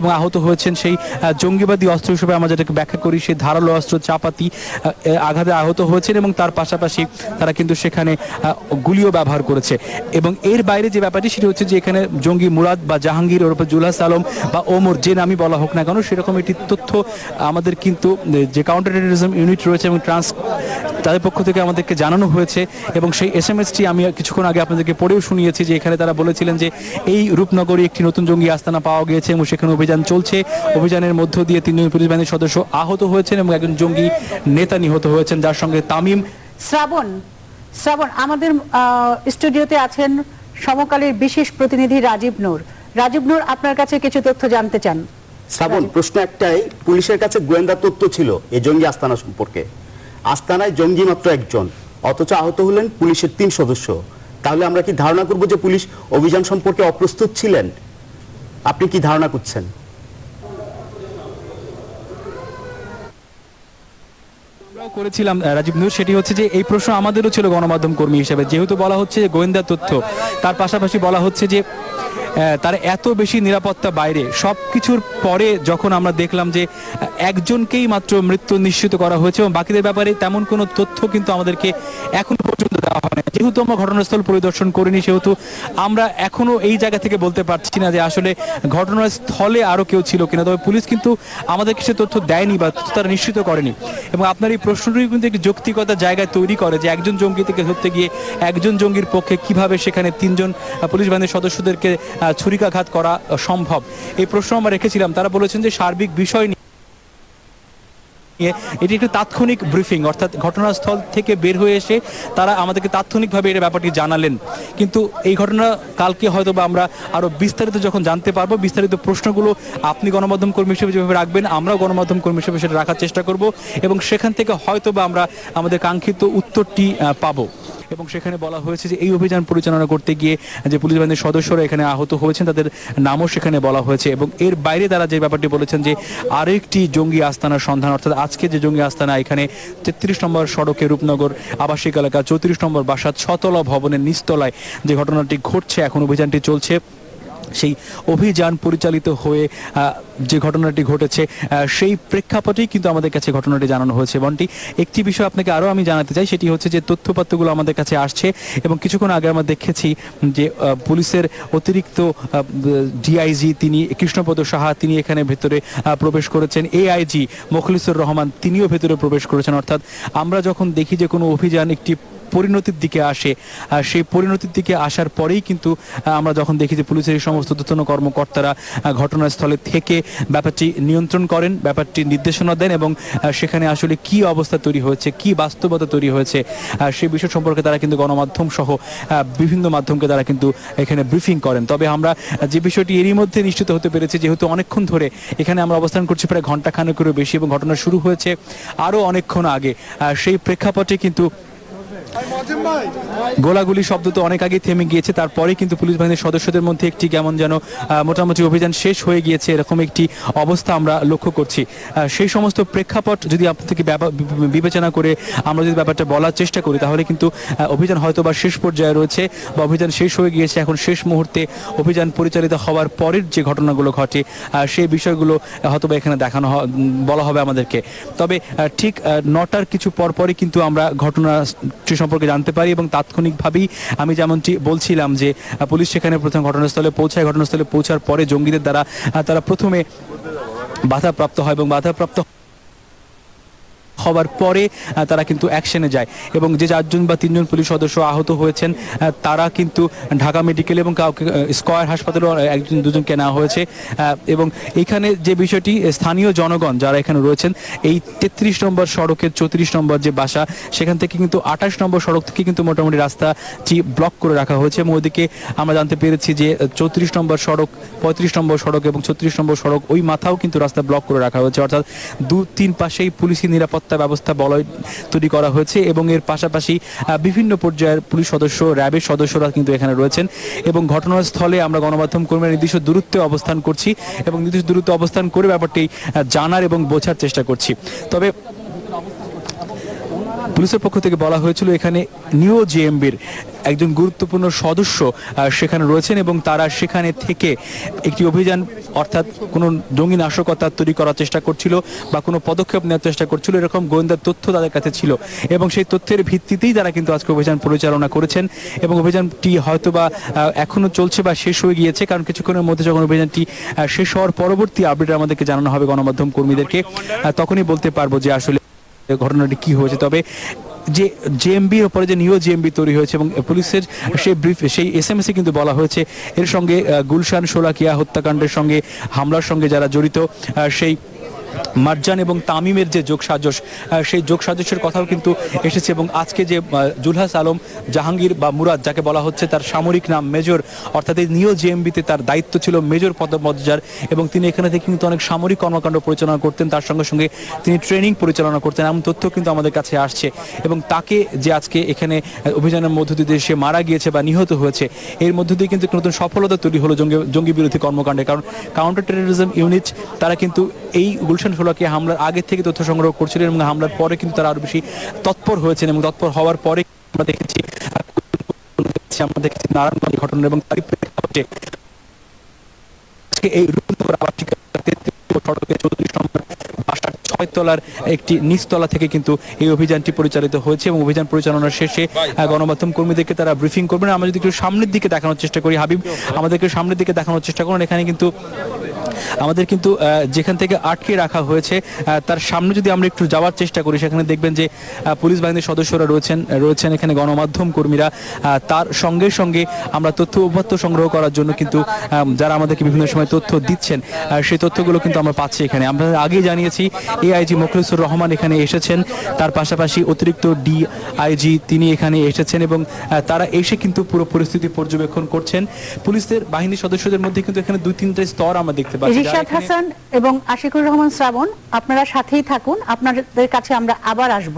এবং আহত হয়েছেন সেই জঙ্গিবাদী অস্ত্র হিসেবে আমরা যেটাকে ব্যাখ্যা করি, সেই ধারালো অস্ত্র চাপাতি আঘাতে আহত হয়েছেন এবং তার পাশাপাশি তারা কিন্তু সেখানে গুলিও ব্যবহার করেছে। এবং এর বাইরে যে ব্যাপারটি, সেটি হচ্ছে যে এখানে জঙ্গি মুরাদ বা জাহাঙ্গীর ওরফে জুলহাস আলম বা ওমর যে নামই বলা হোক না কেন, সেরকম একটি তথ্য আমাদের কিন্তু যে কাউন্টার টেরোরিজম ইউনিট রয়েছে এবং ট্রান্স তাদের পক্ষ থেকে আমাদেরকে জানানো হয়েছে এবং সেই এস এম এসটি আমি কিছুক্ষণ আগে আপনাদেরকে পড়েও শুনিয়েছি যে এখানে তারা বলেছিলেন যে এই রূপনগরে একটি নতুন জঙ্গি আস্তানা পাওয়া গিয়েছে এবং সেখানে অভিযান চলছে। অভিযানের মধ্য দিয়ে তিনজন পুলিশ বাহিনীর সদস্য আহত হয়েছেন এবং একজন জঙ্গি নেতা নিহত হয়েছেন যার সঙ্গে তামিম। শ্রাবণ শ্রাবণ আমাদের স্টুডিওতে আছেন সমকালের বিশেষ প্রতিনিধি রাজীব নূর। রাজীব নূর আপনার কাছে কিছু তথ্য জানতে চান। শ্রাবণ প্রশ্ন একটাই পুলিশের কাছে গোয়েন্দা তথ্য ছিল এই জঙ্গি আস্তানা সম্পর্কে। আস্তানায় জঙ্গি মাত্র একজন, অথচ আহত হলেন পুলিশের তিন সদস্য। তাহলে আমরা কি ধারণা করব যে পুলিশ অভিযান সম্পর্কে অপ্রস্তুত ছিলেন? আপনি কি ধারণা করছেন? করেছিলাম রাজীব নূর সেটি হচ্ছে যে এই প্রশ্ন আমাদেরও ছিল গণমাধ্যম কর্মী হিসেবে। যেহেতু বলা হচ্ছে যে গোয়েন্দা তথ্য, তার পাশাপাশি বলা হচ্ছে যে তার এত বেশি নিরাপত্তা বাইরে সব কিছুর পরে যখন আমরা দেখলাম যে একজনকেই মাত্র মৃত্যু নিশ্চিত করা হয়েছে এবং বাকিদের ব্যাপারে তেমন কোনো তথ্য কিন্তু আমাদেরকে এখন পর্যন্ত দেওয়া হয়নি। যেহেতু আমরা ঘটনাস্থল পরিদর্শন করিনি, সেহেতু আমরা এখনও এই জায়গা থেকে বলতে পারছি না যে আসলে ঘটনাস্থলে আরও কেউ ছিল কিনা। তবে পুলিশ কিন্তু আমাদেরকে সে তথ্য দেয়নি বা তারা নিশ্চিত করেনি। এবং আপনার এই প্রশ্নটি কিন্তু একটি যৌক্তিকতা জায়গায় তৈরি করে যে একজন জঙ্গি থেকে ধরতে গিয়ে একজন জঙ্গির পক্ষে কীভাবে সেখানে তিনজন পুলিশ বাহিনীর সদস্যদেরকে ছুরিকাঘাত করা সম্ভব। এই প্রশ্ন আমরা রেখেছিলাম। তারা বলেছেন যে সার্বিক বিষয় নিয়ে নিয়ে এটি একটি তাৎক্ষণিক ব্রিফিং অর্থাৎ ঘটনাস্থল থেকে বের হয়ে এসে তারা আমাদেরকে তাৎক্ষণিকভাবে এই ব্যাপারটি জানালেন। কিন্তু এই ঘটনা কালকে হয়তো বা আমরা আরও বিস্তারিত যখন জানতে পারব, বিস্তারিত প্রশ্নগুলো আপনি গণমাধ্যম কর্মী হিসেবে যেভাবে রাখবেন, আমরাও গণমাধ্যম কর্মী হিসেবে সেটা রাখার চেষ্টা করব এবং সেখান থেকে হয়তো বা আমরা আমাদের কাঙ্ক্ষিত উত্তরটি পাবো। এবং সেখানে বলা হয়েছে যে এই অভিযান পরিচালনা করতে গিয়ে যে পুলিশ বাহিনীর সদস্যরা এখানে আহত হয়েছেন, তাদের নামও সেখানে বলা হয়েছে এবং এর বাইরে তারা যে ব্যাপারটি বলেছেন যে আরেকটি জঙ্গি আস্তানার সন্ধান, অর্থাৎ আজকে যে জঙ্গি আস্তানা এখানে তেত্রিশ নম্বর সড়কে রূপনগর আবাসিক এলাকা, চৌত্রিশ নম্বর বাসা ছতলা ভবনের নিচতলায় যে ঘটনাটি ঘটছে, এখন অভিযানটি চলছে। সেই অভিযান পরিচালিত হয়ে যে ঘটনাটি ঘটেছে সেই প্রেক্ষাপটেই কিন্তু আমাদের কাছে ঘটনাটি জানানো হয়েছে। বন্টি, একটি বিষয় আপনাকে আরও আমি জানাতে চাই, সেটি হচ্ছে যে তথ্যপাত্রগুলো আমাদের কাছে আসছে এবং কিছুক্ষণ আগে আমরা দেখেছি যে পুলিশের অতিরিক্ত ডিআইজি তিনি, কৃষ্ণপদ সাহা তিনি এখানে ভেতরে প্রবেশ করেছেন। এআইজি মোখলিসুর রহমান তিনিও ভেতরে প্রবেশ করেছেন। অর্থাৎ আমরা যখন দেখি যে কোনো অভিযান একটি পরিণতির দিকে আসে। আর সেই পরিণতির দিকে আসার পরেই কিন্তু আমরা যখন দেখি যে পুলিশের সমস্ত তথ্য কর্মকর্তারা ঘটনাস্থলে থেকে ব্যাপারটি নিয়ন্ত্রণ করেন, ব্যাপারটি নির্দেশনা দেন এবং সেখানে আসলে কি অবস্থা তৈরি হয়েছে, কি বাস্তবতা তৈরি হয়েছে সেই বিষয় সম্পর্কে তারা কিন্তু গণমাধ্যম সহ বিভিন্ন মাধ্যমকে তারা কিন্তু এখানে ব্রিফিং করেন। তবে আমরা যে বিষয়টি এরই মধ্যে নিশ্চিত হতে পেরেছি, যেহেতু অনেকক্ষণ ধরে এখানে আমরা অবস্থান করছি প্রায় ঘণ্টা খানেকেরও বেশি এবং ঘটনা শুরু হয়েছে আরও অনেকক্ষণ আগে। সেই প্রেক্ষাপটে কিন্তু গোলাগুলি শব্দ তো অনেক আগে থেমে গিয়েছে, তারপরে কিন্তু পুলিশ বাহিনীর সদস্যদের মধ্যে একটি কেমন যেন মোটামুটি অভিযান শেষ হয়ে গিয়েছে, এরকম একটি অবস্থা আমরা লক্ষ্য করছি। সেই সমস্ত প্রেক্ষাপট যদি ব্যাপা- বিবেচনা করে আমরা যদি ব্যাপারটা বলার চেষ্টা করি, তাহলে কিন্তু অভিযান হয়তো বা শেষ পর্যায়ে রয়েছে বা অভিযান শেষ হয়ে গিয়েছে। এখন শেষ মুহূর্তে অভিযান পরিচালিত হওয়ার পরের যে ঘটনাগুলো ঘটে সেই বিষয়গুলো হয়তো বা এখানে দেখানো বলা হবে আমাদেরকে। তবে ঠিক নটার কিছু পরপরই কিন্তু আমরা ঘটনাটি সম্পর্কে জানতে পারি এবং তাৎক্ষণিকভাবেই আমি যেমনটি বলছিলাম যে পুলিশ সেখানে প্রথম ঘটনাস্থলে পৌঁছায়। ঘটনাস্থলে পৌঁছার পরে জঙ্গিদের দ্বারা তারা প্রথমে বাধাপ্রাপ্ত হয় এবং বাধাপ্রাপ্ত হওয়ার পরে তারা কিন্তু অ্যাকশনে যায়। এবং যে চারজন বা তিনজন পুলিশ সদস্য আহত হয়েছেন তারা কিন্তু ঢাকা মেডিকেল এবং কাউকে স্কয়ার হাসপাতালেও একজন, দুজনকে নেওয়া হয়েছে। এবং এখানে যে বিষয়টি স্থানীয় জনগণ যারা এখানে রয়েছেন, এই তেত্রিশ নম্বর সড়কের চৌত্রিশ নম্বর যে বাসা, সেখান থেকে কিন্তু আঠাশ নম্বর সড়ক থেকে কিন্তু মোটামুটি রাস্তাটি ব্লক করে রাখা হয়েছে। এবং ওদিকে আমরা জানতে পেরেছি যে চৌত্রিশ নম্বর সড়ক, পঁয়ত্রিশ নম্বর সড়ক এবং ছত্রিশ নম্বর সড়ক, ওই মাথাও কিন্তু রাস্তা ব্লক করে রাখা হয়েছে। অর্থাৎ দু তিন পাশেই পুলিশি নিরাপত্তা ব্যবস্থা বলয় তৈরি করা হয়েছে এবং এর পাশাপাশি বিভিন্ন পর্যায়ের পুলিশ সদস্য, র্যাবের সদস্যরা কিন্তু এখানে রয়েছেন এবং ঘটনাস্থলে আমরা গণমাধ্যম কর্মীরা নির্দিষ্ট দূরত্বে অবস্থান করছি এবং নির্দিষ্ট দূরত্বে অবস্থান করে ব্যাপারটি জানার এবং বোঝার চেষ্টা করছি। তবে পুলিশের পক্ষ থেকে বলা হয়েছিল এখানে নিউ জেএমবির একজন গুরুত্বপূর্ণ সদস্য সেখানে রয়েছেন এবং তারা সেখানে থেকে একটি অভিযান অর্থাৎ কোনো জঙ্গি নাশকতা তৈরি করার চেষ্টা করছিল বা কোনো পদক্ষেপ নেওয়ার চেষ্টা করছিল এরকম গোয়েন্দার তথ্য তাদের কাছে ছিল। এবং সেই তথ্যের ভিত্তিতেই তারা কিন্তু আজকে অভিযান পরিচালনা করেছেন এবং অভিযানটি হয়তো বা আহ, এখনও চলছে বা শেষ হয়ে গিয়েছে কারণ কিছুক্ষণের মধ্যে যখন অভিযানটি শেষ হওয়ার পরবর্তী আপডেট আমাদেরকে জানানো হবে গণমাধ্যম কর্মীদেরকে তখনই বলতে পারব যে আসলে ঘটনাটি কি হয়েছে। তবে যে জেএমবির উপরে যে নিউ জেএমবি তৈরি হয়েছে এবং পুলিশের সেই ব্রিফ সেই এস এম কিন্তু বলা হয়েছে। এর সঙ্গে গুলশান সোলাকিয়া হত্যাকাণ্ডের সঙ্গে, হামলার সঙ্গে যারা জড়িত সেই মার্জান এবং তামিমের যে যোগ সাজস সেই যোগ সাজসের কথাও কিন্তু এসেছে এবং আজকে যে জুলহাস আলম জাহাঙ্গীর বা মুরাদ, যাকে বলা হচ্ছে তার সামরিক নাম মেজর, অর্থাৎ এই নিও জেএমবিতে তার দায়িত্ব ছিল মেজর পদমর্যাদার এবং তিনি এখানে থেকে কিন্তু অনেক সামরিক কর্মকাণ্ড পরিচালনা করতেন, তার সঙ্গে সঙ্গে তিনি ট্রেনিং পরিচালনা করতেন, এমন তথ্য কিন্তু আমাদের কাছে আসছে এবং তাকে যে আজকে এখানে অভিযানের মধ্য দিয়ে সে মারা গিয়েছে বা নিহত হয়েছে, এর মধ্য দিয়ে কিন্তু নতুন সফলতা তৈরি হলো জঙ্গি জঙ্গি বিরোধী কর্মকাণ্ডে, কারণ কাউন্টার টেরোরিজম ইউনিট তারা কিন্তু এই গুলশান সোলাকে হামলার আগে থেকে তথ্য সংগ্রহ করছিলেন এবং হামলার পরে কিন্তু তারা আরও বেশি তৎপর হয়েছেন এবং তৎপর হওয়ার পরে আমরা দেখেছি আমরা দেখেছি নারায়ণগঞ্জ ঘটনা এবং তারই প্রেক্ষাপটে এই রূপনগর সড়কে চৌধুরী সম্রাট বাসার ছয় তলার একটি নিচতলা থেকে কিন্তু এই অভিযানটি পরিচালিত হয়েছে এবং অভিযান পরিচালনার শেষে গণমাধ্যম কর্মীদেরকে তারা ব্রিফিং করবেন। আমরা যদি একটু সামনের দিকে দেখানোর চেষ্টা করি, হাবিব, আমাদেরকে সামনের দিকে দেখানোর চেষ্টা করুন। এখানে কিন্তু আমাদের কিন্তু যেখান থেকে আটকে রাখা হয়েছে তার সামনে যদি আমরা একটু যাওয়ার চেষ্টা করি, সেখানে দেখবেন যে পুলিশ বাহিনীর সদস্যরা রয়েছেন রয়েছেন এখানে গণমাধ্যম কর্মীরা তার সঙ্গে সঙ্গে আমরা তথ্য উপাত্ত সংগ্রহ করার জন্য কিন্তু যারা আমাদেরকে বিভিন্ন সময় তথ্য দিচ্ছেন সেই তথ্যগুলো কিন্তু আমরা পাচ্ছি এখানে। আমরা আগে জানিয়েছি, এআইজি মোখলিসুর রহমান এখানে এসেছেন, তার পাশাপাশি অতিরিক্ত ডিআইজি তিনি এখানে এসেছেন এবং তারা এসে কিন্তু পুরো পরিস্থিতি পর্যবেক্ষণ করছেন। পুলিশের বাহিনীর সদস্যদের মধ্যে কিন্তু এখানে দুই তিনটে স্তর আমরা দেখতে পাচ্ছি। রিশাদ হাসান এবং আশিকুর রহমান শ্রাবণ আপনারা সাথেই থাকুন। আপনাদের কাছে আমরা আবার আসব।